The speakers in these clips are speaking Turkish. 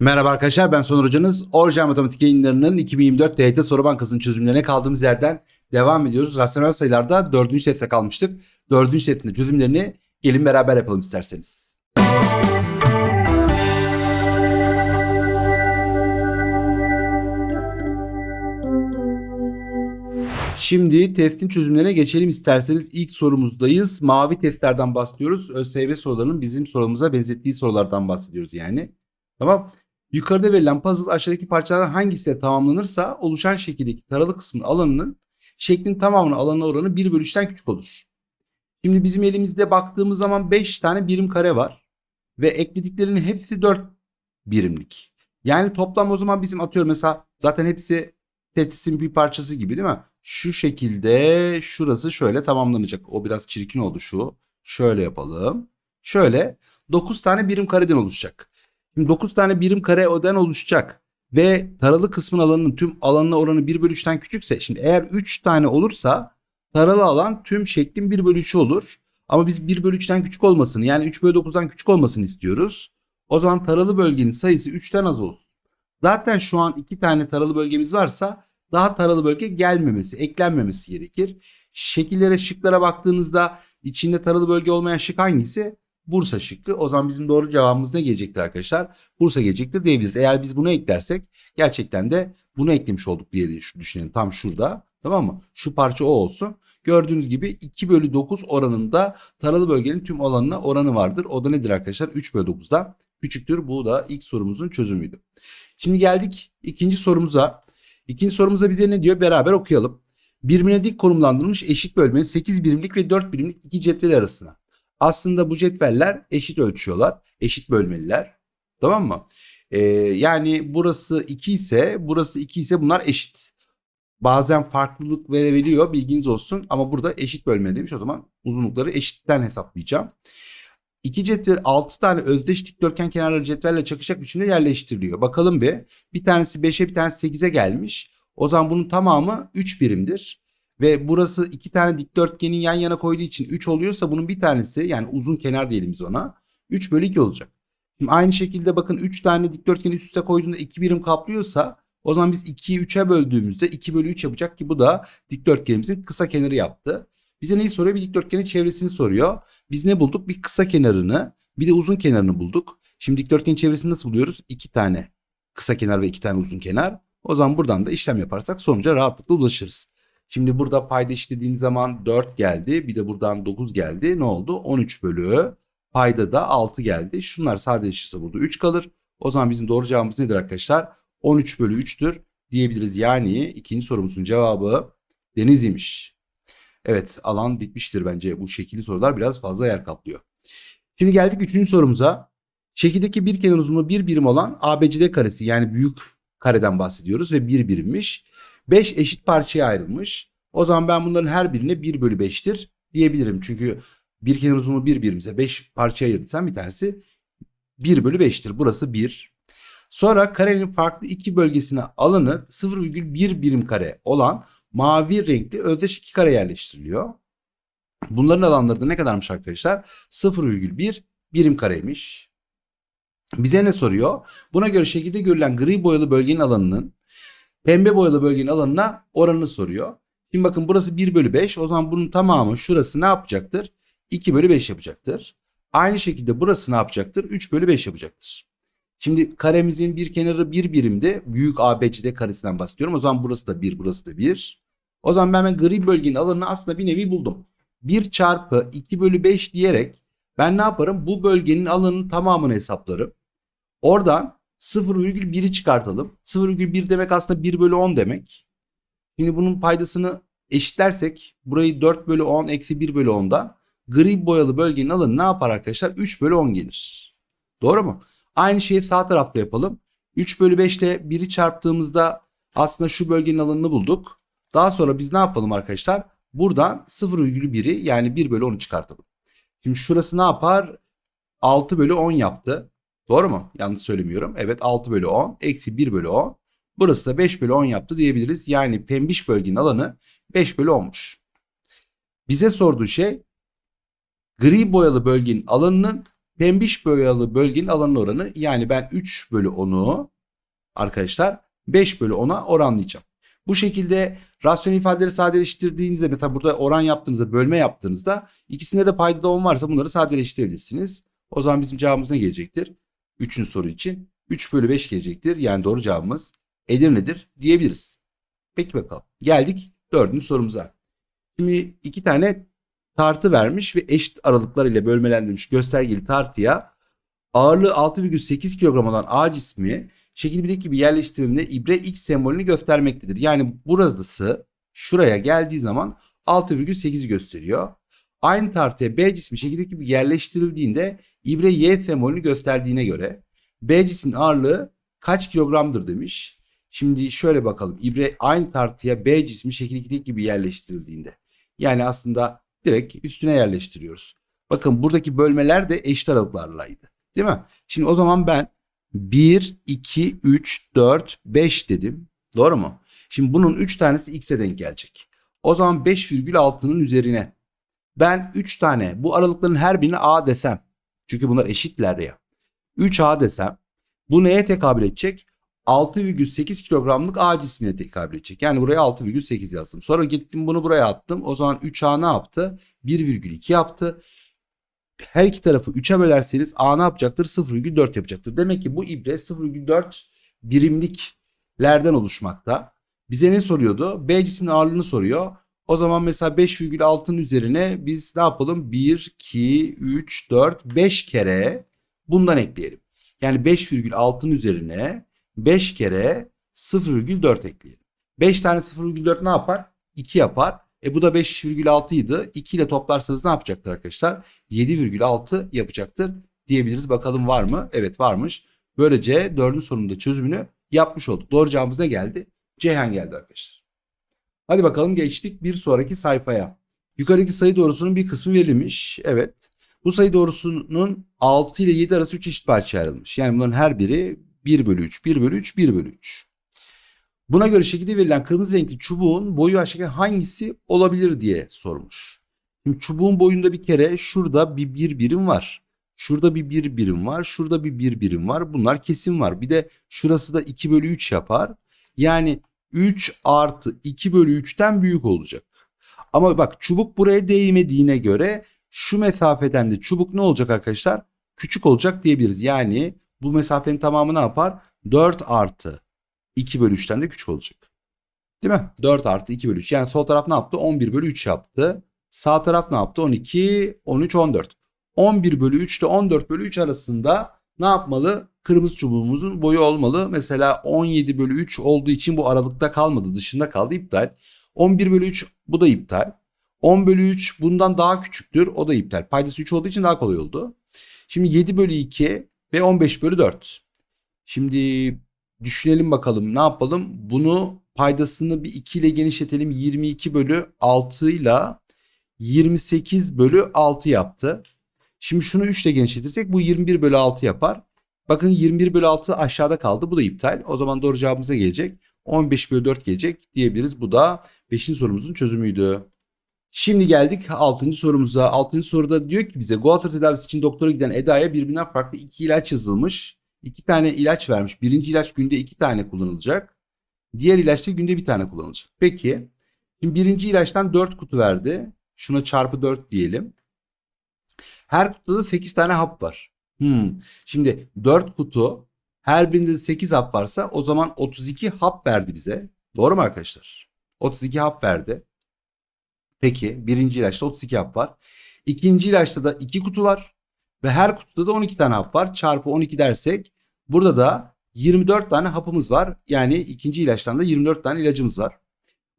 Merhaba arkadaşlar ben Soner Hocanız. Orijinal Matematik yayınlarının 2024 TYT Soru Bankası'nın çözümlerine kaldığımız yerden devam ediyoruz. Rasyonel sayılarda 4. testte kalmıştık. 4. testin çözümlerini gelin beraber yapalım isterseniz. Şimdi testin çözümlerine geçelim isterseniz. ilk sorumuzdayız. Mavi testlerden bahsediyoruz. ÖSYM sorularının bizim sorumuza benzettiği sorulardan bahsediyoruz yani. Tamam. Yukarıda verilen puzzle aşağıdaki parçalardan hangisiyle tamamlanırsa oluşan şekildeki taralı kısmın alanının şeklin tamamının alanına oranı 1 bölü 3'ten küçük olur. Şimdi bizim elimizde baktığımız zaman 5 tane birim kare var. Ve eklediklerinin hepsi 4 birimlik. Yani toplam o zaman bizim atıyorum mesela zaten hepsi tetisin bir parçası gibi değil mi? Şu şekilde şurası şöyle tamamlanacak. O biraz çirkin oldu şu. Şöyle yapalım. Şöyle 9 tane birim kareden oluşacak. Şimdi 9 tane birim kare odan oluşacak. Ve taralı kısmın alanının tüm alanına oranı 1 bölü 3'ten küçükse şimdi eğer 3 tane olursa taralı alan tüm şeklin 1 bölü 3'ü olur. Ama biz 1 bölü 3'ten küçük olmasını yani 3 bölü 9'dan küçük olmasını istiyoruz. O zaman taralı bölgenin sayısı 3'ten az olsun. Zaten şu an 2 tane taralı bölgemiz varsa daha taralı bölge gelmemesi, eklenmemesi gerekir. Şekillere, şıklara baktığınızda içinde taralı bölge olmayan şık hangisi? Bursa şıkkı. O zaman bizim doğru cevabımız ne gelecektir arkadaşlar? Bursa gelecektir diyebiliriz. Eğer biz bunu eklersek gerçekten de bunu eklemiş olduk diye düşünelim. Tam şurada. Tamam mı? Şu parça o olsun. Gördüğünüz gibi 2 bölü 9 oranında taralı bölgenin tüm alanına oranı vardır. O da nedir arkadaşlar? 3 bölü 9'da küçüktür. Bu da ilk sorumuzun çözümüydü. Şimdi geldik ikinci sorumuza. İkinci sorumuza bize ne diyor? Beraber okuyalım. Birbirine dik konumlandırılmış eşit bölmenin 8 birimlik ve 4 birimlik iki cetvel arasına. Aslında bu cetveller eşit ölçüyorlar. Eşit bölmeliler. Tamam mı? Ee, yani burası 2 ise burası 2 ise bunlar eşit. Bazen farklılık verebiliyor bilginiz olsun ama burada eşit bölmeli demiş o zaman uzunlukları eşitten hesaplayacağım. İki cetvel 6 tane özdeş dikdörtgen kenarları cetvelle çakışacak biçimde yerleştiriliyor. Bakalım bir. Bir tanesi 5'e bir tanesi 8'e gelmiş. O zaman bunun tamamı 3 birimdir. Ve burası iki tane dikdörtgenin yan yana koyduğu için 3 oluyorsa bunun bir tanesi yani uzun kenar diyelim biz ona 3 bölü 2 olacak. Şimdi aynı şekilde bakın 3 tane dikdörtgeni üst üste koyduğunda 2 birim kaplıyorsa o zaman biz 2'yi 3'e böldüğümüzde 2 bölü 3 yapacak ki bu da dikdörtgenimizin kısa kenarı yaptı. Bize neyi soruyor? Bir dikdörtgenin çevresini soruyor. Biz ne bulduk? Bir kısa kenarını bir de uzun kenarını bulduk. Şimdi dikdörtgenin çevresini nasıl buluyoruz? 2 tane kısa kenar ve 2 tane uzun kenar. O zaman buradan da işlem yaparsak sonuca rahatlıkla ulaşırız. Şimdi burada payda işlediğiniz zaman 4 geldi. Bir de buradan 9 geldi. Ne oldu? 13 bölü. Payda da 6 geldi. Şunlar sadeleşirse burada 3 kalır. O zaman bizim doğru cevabımız nedir arkadaşlar? 13 bölü 3'tür diyebiliriz. Yani ikinci sorumuzun cevabı Denizli'ymiş. Evet alan bitmiştir bence. Bu şekilli sorular biraz fazla yer kaplıyor. Şimdi geldik üçüncü sorumuza. Şekildeki bir kenar uzunluğu bir birim olan ABCD karesi yani büyük kareden bahsediyoruz ve bir birimmiş. 5 eşit parçaya ayrılmış. O zaman ben bunların her birine 1 bölü 5'tir diyebilirim. Çünkü bir kenar uzunluğu 1 birimse 5 parçaya ayırırsam bir tanesi 1 bölü 5'tir. Burası 1. Sonra karenin farklı iki bölgesine alanı 0,1 birim kare olan mavi renkli özdeş iki kare yerleştiriliyor. Bunların alanları da ne kadarmış arkadaşlar? 0,1 birim kareymiş. Bize ne soruyor? Buna göre şekilde görülen gri boyalı bölgenin alanının pembe boyalı bölgenin alanına oranını soruyor. Şimdi bakın burası 1 bölü 5. O zaman bunun tamamı şurası ne yapacaktır? 2 bölü 5 yapacaktır. Aynı şekilde burası ne yapacaktır? 3 bölü 5 yapacaktır. Şimdi karemizin bir kenarı bir birimde. Büyük ABCD karesinden bahsediyorum. O zaman burası da 1, burası da 1. O zaman ben, ben gri bölgenin alanını aslında bir nevi buldum. 1 çarpı 2 bölü 5 diyerek ben ne yaparım? Bu bölgenin alanının tamamını hesaplarım. Oradan 0,1'i çıkartalım. 0,1 demek aslında 1 bölü 10 demek. Şimdi bunun paydasını eşitlersek burayı 4 bölü 10 eksi 1 bölü 10'dan gri boyalı bölgenin alanı ne yapar arkadaşlar? 3 bölü 10 gelir. Doğru mu? Aynı şeyi sağ tarafta yapalım. 3 bölü 5 ile 1'i çarptığımızda aslında şu bölgenin alanını bulduk. Daha sonra biz ne yapalım arkadaşlar? Buradan 0,1'i yani 1 bölü 10'u çıkartalım. Şimdi şurası ne yapar? 6 bölü 10 yaptı. Doğru mu? Yanlış söylemiyorum. Evet 6 bölü 10 eksi 1 bölü 10. Burası da 5 bölü 10 yaptı diyebiliriz. Yani pembiş bölgenin alanı 5 bölü 10'muş. Bize sorduğu şey gri boyalı bölgenin alanının pembiş boyalı bölgenin alanın oranı. Yani ben 3 bölü 10'u arkadaşlar 5 bölü 10'a oranlayacağım. Bu şekilde rasyonel ifadeleri sadeleştirdiğinizde mesela burada oran yaptığınızda bölme yaptığınızda ikisinde de paydada 10 varsa bunları sadeleştirebilirsiniz. O zaman bizim cevabımız ne gelecektir? Üçüncü soru için 3 bölü 5 gelecektir. Yani doğru cevabımız Edirne'dir diyebiliriz. Peki bakalım. Geldik dördüncü sorumuza. Şimdi iki tane tartı vermiş ve eşit aralıklar ile bölmelendirilmiş göstergeli tartıya ağırlığı 6,8 kilogram olan A cismi şekil 1'deki gibi yerleştirildiğinde ibre X sembolünü göstermektedir. Yani burası şuraya geldiği zaman 6,8'i gösteriyor. Aynı tartıya B cismi şekildeki gibi yerleştirildiğinde ibre Y sembolünü gösterdiğine göre B cismin ağırlığı kaç kilogramdır demiş. Şimdi şöyle bakalım. İbre aynı tartıya B cismi şekil 2'deki gibi yerleştirildiğinde. Yani aslında direkt üstüne yerleştiriyoruz. Bakın buradaki bölmeler de eşit aralıklarlaydı. Değil mi? Şimdi o zaman ben 1, 2, 3, 4, 5 dedim. Doğru mu? Şimdi bunun 3 tanesi x'e denk gelecek. O zaman 5,6'nın üzerine ben 3 tane bu aralıkların her birine a desem. Çünkü bunlar eşitler ya. 3a desem bu neye tekabül edecek? 6,8 kilogramlık A cismine tekabül edecek. Yani buraya 6,8 yazdım. Sonra gittim bunu buraya attım. O zaman 3A ne yaptı? 1,2 yaptı. Her iki tarafı 3'e bölerseniz A ne yapacaktır? 0,4 yapacaktır. Demek ki bu ibre 0,4 birimliklerden oluşmakta. Bize ne soruyordu? B cismin ağırlığını soruyor. O zaman mesela 5,6'nın üzerine biz ne yapalım? 1, 2, 3, 4, 5 kere bundan ekleyelim. Yani 5,6'nın üzerine 5 kere 0,4 ekleyelim. 5 tane 0,4 ne yapar? 2 yapar. E bu da 5,6 idi. 2 ile toplarsanız ne yapacaktır arkadaşlar? 7,6 yapacaktır diyebiliriz. Bakalım var mı? Evet varmış. Böylece dördüncü sorunun da çözümünü yapmış olduk. Doğru cevabımız ne geldi? Ceyhan geldi arkadaşlar. Hadi bakalım geçtik bir sonraki sayfaya. Yukarıdaki sayı doğrusunun bir kısmı verilmiş. Evet. Bu sayı doğrusunun 6 ile 7 arası 3 eşit parçaya ayrılmış. Yani bunların her biri 1 bölü 3, 1 bölü 3, 1 bölü 3. Buna göre şekilde verilen kırmızı renkli çubuğun boyu aşağıdaki hangisi olabilir diye sormuş. Şimdi çubuğun boyunda bir kere şurada bir bir birim var. Şurada bir bir birim var. Şurada bir bir birim var. Bunlar kesin var. Bir de şurası da 2 bölü 3 yapar. Yani 3 artı 2 bölü 3'ten büyük olacak. Ama bak çubuk buraya değmediğine göre şu mesafeden de çubuk ne olacak arkadaşlar? Küçük olacak diyebiliriz. Yani bu mesafenin tamamı ne yapar? 4 artı 2 bölü 3'ten de küçük olacak. Değil mi? 4 artı 2 bölü 3. Yani sol taraf ne yaptı? 11 bölü 3 yaptı. Sağ taraf ne yaptı? 12, 13, 14. 11 bölü 3 ile 14 bölü 3 arasında ne yapmalı? Kırmızı çubuğumuzun boyu olmalı. Mesela 17 bölü 3 olduğu için bu aralıkta kalmadı. Dışında kaldı iptal. 11 bölü 3 bu da iptal. 10 bölü 3 bundan daha küçüktür. O da iptal. Paydası 3 olduğu için daha kolay oldu. Şimdi 7 bölü 2 ve 15 bölü 4. Şimdi düşünelim bakalım ne yapalım? Bunu paydasını bir 2 ile genişletelim. 22 bölü 6 ile 28 bölü 6 yaptı. Şimdi şunu 3 ile genişletirsek bu 21 bölü 6 yapar. Bakın 21 bölü 6 aşağıda kaldı. Bu da iptal. O zaman doğru cevabımıza gelecek. 15 bölü 4 gelecek diyebiliriz. Bu da 5. sorumuzun çözümüydü. Şimdi geldik 6. sorumuza. 6. soruda diyor ki bize Goiter tedavisi için doktora giden Eda'ya birbirinden farklı iki ilaç yazılmış. İki tane ilaç vermiş. Birinci ilaç günde iki tane kullanılacak. Diğer ilaç da günde bir tane kullanılacak. Peki. Şimdi birinci ilaçtan 4 kutu verdi. Şuna çarpı 4 diyelim. Her kutuda da 8 tane hap var. Hmm. Şimdi 4 kutu her birinde de 8 hap varsa o zaman 32 hap verdi bize. Doğru mu arkadaşlar? 32 hap verdi. Peki birinci ilaçta 32 hap var. İkinci ilaçta da 2 kutu var. Ve her kutuda da 12 tane hap var. Çarpı 12 dersek burada da 24 tane hapımız var. Yani ikinci ilaçtan da 24 tane ilacımız var.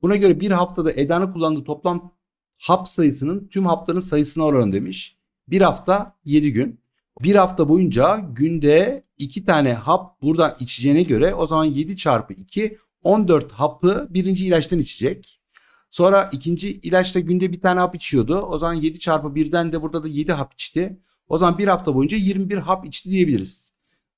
Buna göre bir haftada Eda'nın kullandığı toplam hap sayısının tüm hapların sayısına oranı demiş. Bir hafta 7 gün. Bir hafta boyunca günde 2 tane hap buradan içeceğine göre o zaman 7 çarpı 2 14 hapı birinci ilaçtan içecek. Sonra ikinci ilaçta günde bir tane hap içiyordu. O zaman 7 çarpı 1'den de burada da 7 hap içti. O zaman bir hafta boyunca 21 hap içti diyebiliriz.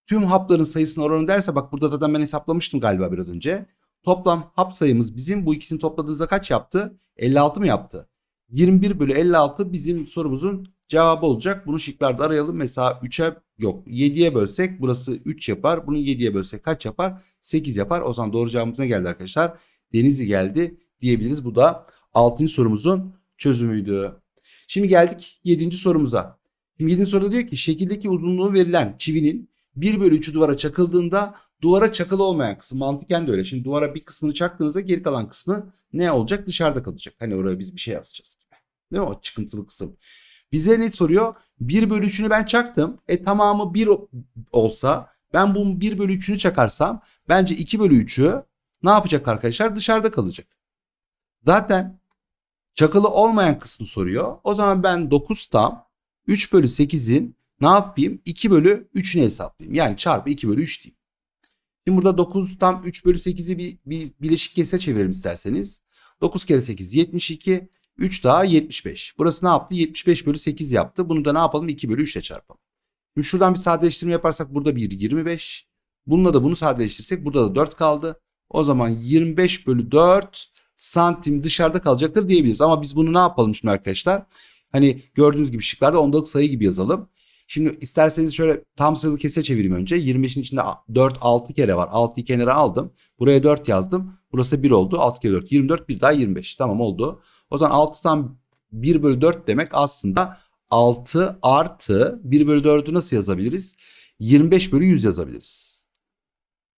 Tüm hapların sayısına oranı derse bak burada zaten ben hesaplamıştım galiba biraz önce. Toplam hap sayımız bizim bu ikisini topladığınızda kaç yaptı? 56 mı yaptı? 21 bölü 56 bizim sorumuzun cevabı olacak. Bunu şıklarda arayalım. Mesela 3'e yok 7'ye bölsek burası 3 yapar. Bunu 7'ye bölsek kaç yapar? 8 yapar. O zaman doğru cevabımız ne geldi arkadaşlar? Denizli geldi diyebiliriz. Bu da 6. sorumuzun çözümüydü. Şimdi geldik 7. sorumuza. Şimdi 7. soruda diyor ki şekildeki uzunluğu verilen çivinin 1 bölü 3'ü duvara çakıldığında duvara çakılı olmayan kısım mantıken de öyle. Şimdi duvara bir kısmını çaktığınızda geri kalan kısmı ne olacak? Dışarıda kalacak. Hani oraya biz bir şey yazacağız gibi. Değil? O çıkıntılı kısım. Bize ne soruyor? 1 bölü 3'ünü ben çaktım. E tamamı 1 olsa ben bunun 1 bölü 3'ünü çakarsam bence 2 bölü 3'ü ne yapacak arkadaşlar? Dışarıda kalacak. Zaten çakılı olmayan kısmı soruyor. O zaman ben 9 tam 3 bölü 8'in ne yapayım? 2 bölü 3'ünü hesaplayayım. Yani çarpı 2 bölü 3 diyeyim. Şimdi burada 9 tam 3 bölü 8'i bir, bir bileşik kese çevirelim isterseniz. 9 kere 8 72. 3 daha 75. Burası ne yaptı? 75 bölü 8 yaptı. Bunu da ne yapalım? 2 bölü 3 ile çarpalım. Şimdi şuradan bir sadeleştirme yaparsak burada bir 25. Bununla da bunu sadeleştirsek burada da 4 kaldı. O zaman 25 bölü 4 santim dışarıda kalacaktır diyebiliriz. Ama biz bunu ne yapalım şimdi arkadaşlar? Hani gördüğünüz gibi şıklarda ondalık sayı gibi yazalım. Şimdi isterseniz şöyle tam sayılı kese çevireyim önce. 25'in içinde 4 6 kere var. 6'yı kenara aldım. Buraya 4 yazdım. Burası 1 oldu. 6 kere 4 24 bir daha 25. Tamam oldu. O zaman 6'dan 1 bölü 4 demek aslında 6 artı 1 bölü 4'ü nasıl yazabiliriz? 25 bölü 100 yazabiliriz.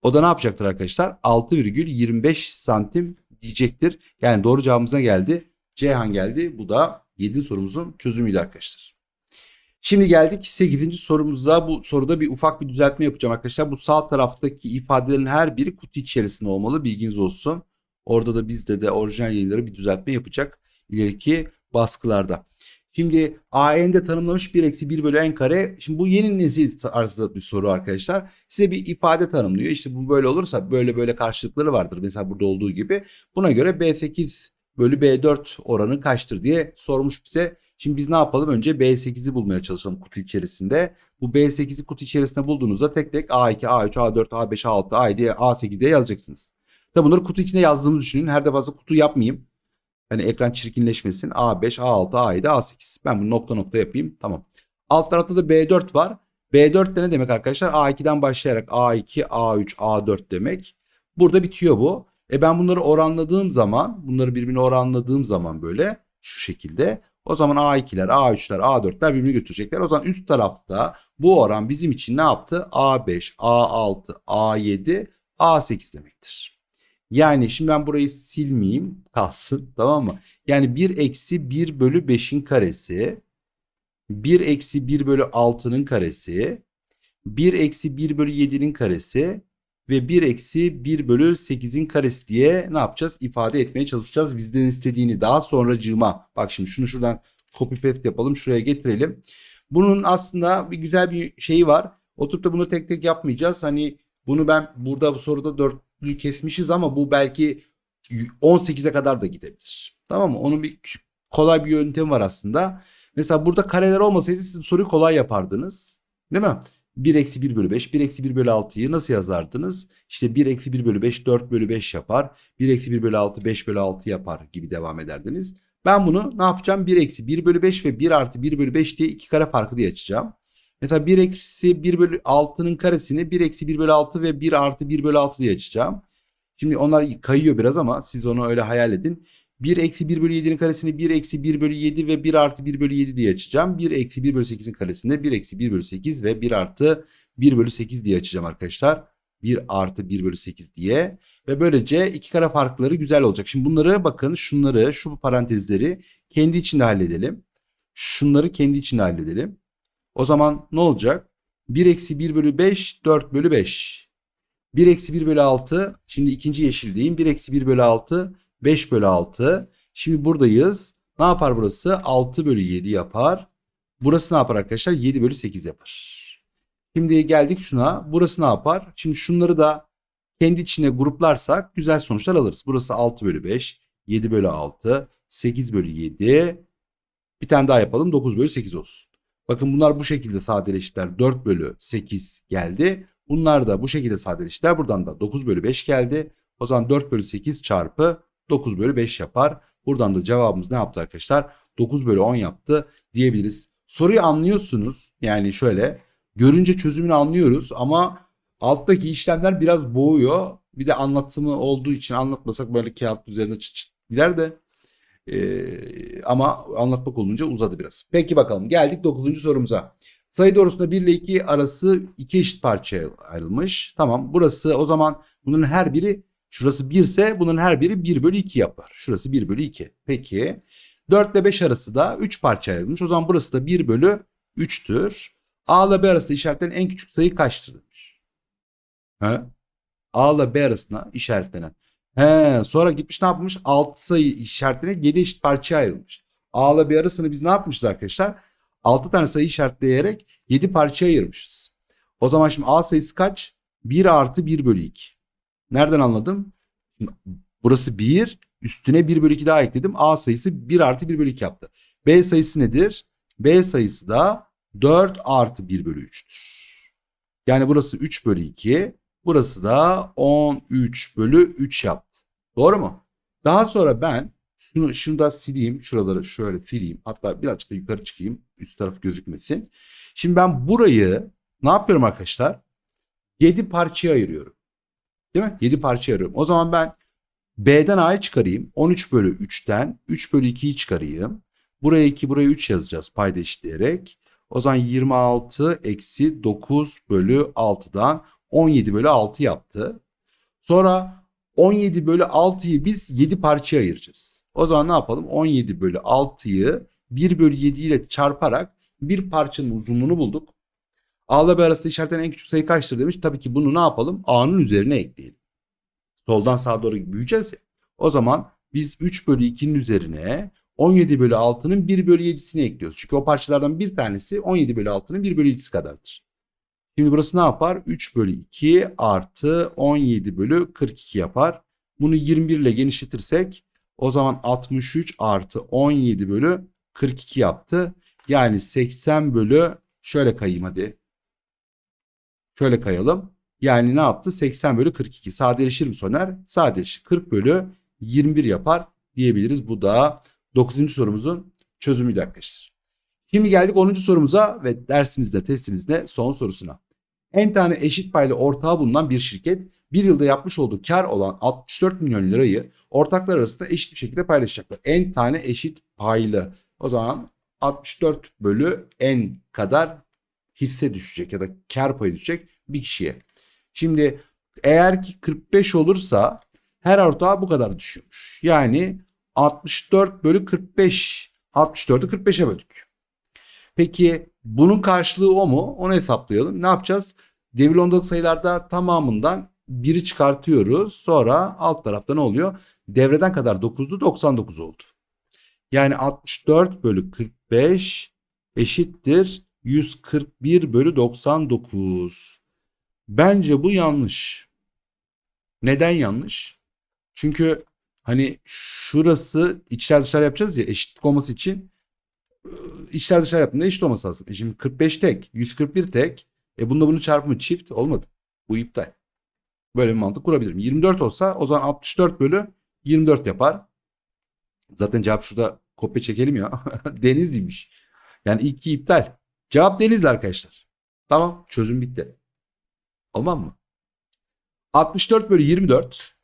O da ne yapacaktır arkadaşlar? 6,25 santim diyecektir. Yani doğru cevabımıza geldi. Ceyhan geldi. Bu da 7. sorumuzun çözümüydü arkadaşlar. Şimdi geldik 8. sorumuza. Bu soruda bir ufak bir düzeltme yapacağım arkadaşlar. Bu sağ taraftaki ifadelerin her biri kutu içerisinde olmalı. Bilginiz olsun. Orada da bizde de orijinal yayınları bir düzeltme yapacak ileriki baskılarda. Şimdi AN'de tanımlamış 1 eksi 1 bölü n kare. Şimdi bu yeni nesil tarzda bir soru arkadaşlar. Size bir ifade tanımlıyor. İşte bu böyle olursa böyle böyle karşılıkları vardır. Mesela burada olduğu gibi. Buna göre B8 bölü B4 oranı kaçtır diye sormuş bize. Şimdi biz ne yapalım? Önce B8'i bulmaya çalışalım kutu içerisinde. Bu B8'i kutu içerisinde bulduğunuzda tek tek A2, A3, A4, A5, A6, A7, A8 diye yazacaksınız. Tabi bunları kutu içinde yazdığımı düşünün. Her defasında kutu yapmayayım. Hani ekran çirkinleşmesin. A5, A6, A7, A8. Ben bunu nokta nokta yapayım. Tamam. Alt tarafta da B4 var. B4 de ne demek arkadaşlar? A2'den başlayarak A2, A3, A4 demek. Burada bitiyor bu. E ben bunları oranladığım zaman, bunları birbirine oranladığım zaman böyle şu şekilde. O zaman A2'ler, A3'ler, A4'ler birbirini götürecekler. O zaman üst tarafta bu oran bizim için ne yaptı? A5, A6, A7, A8 demektir. Yani şimdi ben burayı silmeyeyim kalsın tamam mı? Yani 1 eksi 1 bölü 5'in karesi 1 eksi 1 bölü 6'nın karesi 1 eksi 1 bölü 7'nin karesi ve 1 eksi 1 bölü 8'in karesi diye ne yapacağız? İfade etmeye çalışacağız. Bizden istediğini daha sonra cığıma. Bak şimdi şunu şuradan copy paste yapalım. Şuraya getirelim. Bunun aslında bir güzel bir şeyi var. Oturup da bunu tek tek yapmayacağız. Hani bunu ben burada bu soruda 4 kesmişiz ama bu belki 18'e kadar da gidebilir. Tamam mı? Onun bir kolay bir yöntemi var aslında. Mesela burada kareler olmasaydı siz soruyu kolay yapardınız. Değil mi? 1 eksi 1 bölü 5, 1 eksi 1 bölü 6'yı nasıl yazardınız? İşte 1 eksi 1 bölü 5, 4 bölü 5 yapar. 1 eksi 1 bölü 6, 5 bölü 6 yapar gibi devam ederdiniz. Ben bunu ne yapacağım? 1 eksi 1 bölü 5 ve 1 artı 1 bölü 5 diye iki kare farkı diye açacağım. Mesela 1 eksi 1 bölü 6'nın karesini 1 eksi 1 bölü 6 ve 1 artı 1 bölü 6 diye açacağım. Şimdi onlar kayıyor biraz ama siz onu öyle hayal edin. 1 eksi 1 bölü 7'nin karesini 1 eksi 1 bölü 7 ve 1 artı 1 bölü 7 diye açacağım. 1 eksi 1 bölü 8'in karesinde 1 eksi 1 bölü 8 ve 1 artı 1 bölü 8 diye açacağım arkadaşlar. 1 artı 1 bölü 8 diye. Ve böylece iki kare farkları güzel olacak. Şimdi bunları bakın şunları şu parantezleri kendi içinde halledelim. Şunları kendi içinde halledelim. O zaman ne olacak? 1 eksi 1 bölü 5 4 bölü 5. 1 eksi 1 bölü 6. Şimdi ikinci yeşildeyim. 1 eksi 1 bölü 6 5 bölü 6. Şimdi buradayız. Ne yapar burası? 6 bölü 7 yapar. Burası ne yapar arkadaşlar? 7 bölü 8 yapar. Şimdi geldik şuna. Burası ne yapar? Şimdi şunları da kendi içine gruplarsak güzel sonuçlar alırız. Burası 6 bölü 5, 7 bölü 6, 8 bölü 7. Bir tane daha yapalım. 9 bölü 8 olsun. Bakın bunlar bu şekilde sadeleştiler. 4 bölü 8 geldi. Bunlar da bu şekilde sadeleştiler. Buradan da 9 bölü 5 geldi. O zaman 4 bölü 8 çarpı 9 bölü 5 yapar. Buradan da cevabımız ne yaptı arkadaşlar? 9 bölü 10 yaptı diyebiliriz. soruyu anlıyorsunuz. Yani şöyle görünce çözümünü anlıyoruz ama alttaki işlemler biraz boğuyor. Bir de anlatımı olduğu için anlatmasak böyle kağıt üzerinde çıt çıt gider de ee, ama anlatmak olunca uzadı biraz. Peki bakalım geldik 9. sorumuza. Sayı doğrusunda 1 ile 2 arası iki eşit parçaya ayrılmış. Tamam burası o zaman bunun her biri şurası 1 ise bunun her biri 1 bölü 2 yapar. Şurası 1 bölü 2. Peki 4 ile 5 arası da 3 parçaya ayrılmış. O zaman burası da 1 bölü 3'tür. A ile B arasında işaretlenen en küçük sayı kaçtır demiş. He? A ile B arasında işaretlenen. He, sonra gitmiş ne yapmış? 6 sayı işaretleyerek 7 eşit parçaya ayrılmış. A ile B arasını biz ne yapmışız arkadaşlar? 6 tane sayı işaretleyerek 7 parçaya ayırmışız. O zaman şimdi A sayısı kaç? 1 artı 1 bölü 2. Nereden anladım? Burası 1. Üstüne 1 bölü 2 daha ekledim. A sayısı 1 artı 1 bölü 2 yaptı. B sayısı nedir? B sayısı da 4 artı 1 bölü 3'tür. Yani burası 3 bölü 2. Burası da 13 bölü 3 yaptı. Doğru mu? Daha sonra ben şunu, şunu da sileyim. Şuraları şöyle sileyim. Hatta birazcık da yukarı çıkayım. Üst taraf gözükmesin. Şimdi ben burayı ne yapıyorum arkadaşlar? 7 parçaya ayırıyorum. Değil mi? 7 parçaya ayırıyorum. O zaman ben B'den A'yı çıkarayım. 13 bölü 3'ten 3 bölü 2'yi çıkarayım. Buraya 2 buraya 3 yazacağız payda eşitleyerek. O zaman 26 eksi 9 bölü 6'dan 17 bölü 6 yaptı. Sonra 17 bölü 6'yı biz 7 parçaya ayıracağız. O zaman ne yapalım? 17 bölü 6'yı 1 bölü 7 ile çarparak bir parçanın uzunluğunu bulduk. A ile B arasında işaretlenen en küçük sayı kaçtır demiş. Tabii ki bunu ne yapalım? A'nın üzerine ekleyelim. Soldan sağa doğru büyüyeceğiz ya. O zaman biz 3 bölü 2'nin üzerine 17 bölü 6'nın 1 bölü 7'sini ekliyoruz. Çünkü o parçalardan bir tanesi 17 bölü 6'nın 1 bölü 7'si kadardır. Şimdi burası ne yapar? 3 bölü 2 artı 17 bölü 42 yapar. Bunu 21 ile genişletirsek o zaman 63 artı 17 bölü 42 yaptı. Yani 80 bölü şöyle kayayım hadi. Şöyle kayalım. Yani ne yaptı? 80 bölü 42. Sadeleşir mi Soner? Sadeleşir. 40 bölü 21 yapar diyebiliriz. Bu da 9. sorumuzun çözümüydü arkadaşlar. Şimdi geldik 10. sorumuza ve dersimizde testimizde son sorusuna. En tane eşit paylı ortağı bulunan bir şirket bir yılda yapmış olduğu kar olan 64 milyon lirayı ortaklar arasında eşit bir şekilde paylaşacaklar. En tane eşit paylı. O zaman 64 bölü n kadar hisse düşecek ya da kar payı düşecek bir kişiye. Şimdi eğer ki 45 olursa her ortağı bu kadar düşüyormuş. Yani 64 bölü 45. 64'ü 45'e böldük. Peki bunun karşılığı o mu? Onu hesaplayalım. Ne yapacağız? Devir ondalık sayılarda tamamından biri çıkartıyoruz. Sonra alt tarafta ne oluyor? Devreden kadar 9'du 99 oldu. Yani 64 bölü 45 eşittir 141 bölü 99. Bence bu yanlış. Neden yanlış? Çünkü hani şurası içler dışlar yapacağız ya eşitlik olması için içler dışlar yaptığında eşit olması lazım. E şimdi 45 tek, 141 tek. E bunda bunu çarpımı çift olmadı. Bu iptal. Böyle bir mantık kurabilirim. 24 olsa o zaman 64 bölü 24 yapar. Zaten cevap şurada kopya çekelim ya. Denizliymiş. Yani iki iptal. Cevap Denizli arkadaşlar. Tamam çözüm bitti. Olmam mı? 64 bölü 24.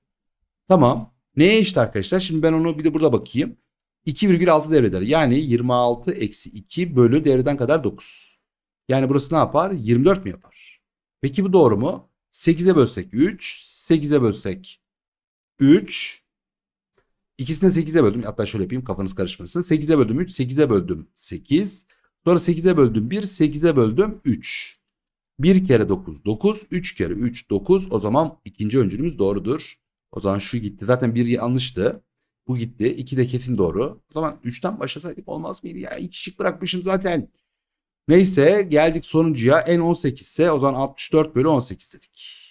Tamam. Neye eşit arkadaşlar? Şimdi ben onu bir de burada bakayım. 2,6 devreder. Yani 26 eksi 2 bölü devreden kadar 9. Yani burası ne yapar? 24 mi yapar? Peki bu doğru mu? 8'e bölsek 3. 8'e bölsek 3. İkisini 8'e böldüm. Hatta şöyle yapayım kafanız karışmasın. 8'e böldüm 3. 8'e böldüm 8. Sonra 8'e böldüm 1. 8'e böldüm 3. 1 kere 9 9. 3 kere 3 9. O zaman ikinci öncülümüz doğrudur. O zaman şu gitti. Zaten bir yanlıştı. Bu gitti. 2 de kesin doğru. O zaman 3'ten başlasaydık olmaz mıydı ya? 2 şık bırakmışım zaten. Neyse geldik sonuncuya. En 18 ise o zaman 64 bölü 18 dedik.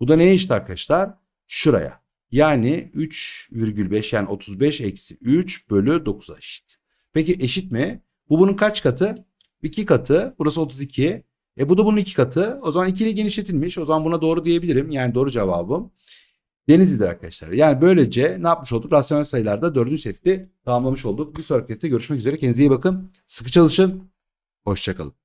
Bu da neye eşit arkadaşlar? Şuraya. Yani 3,5 yani 35 eksi 3 bölü 9'a eşit. Peki eşit mi? Bu bunun kaç katı? 2 katı. Burası 32. E bu da bunun 2 katı. O zaman 2 ile genişletilmiş. O zaman buna doğru diyebilirim. Yani doğru cevabım. Denizli'dir arkadaşlar. Yani böylece ne yapmış olduk? Rasyonel sayılarda dördüncü seti tamamlamış olduk. Bir sonraki sette görüşmek üzere. Kendinize iyi bakın. Sıkı çalışın. Hoşçakalın.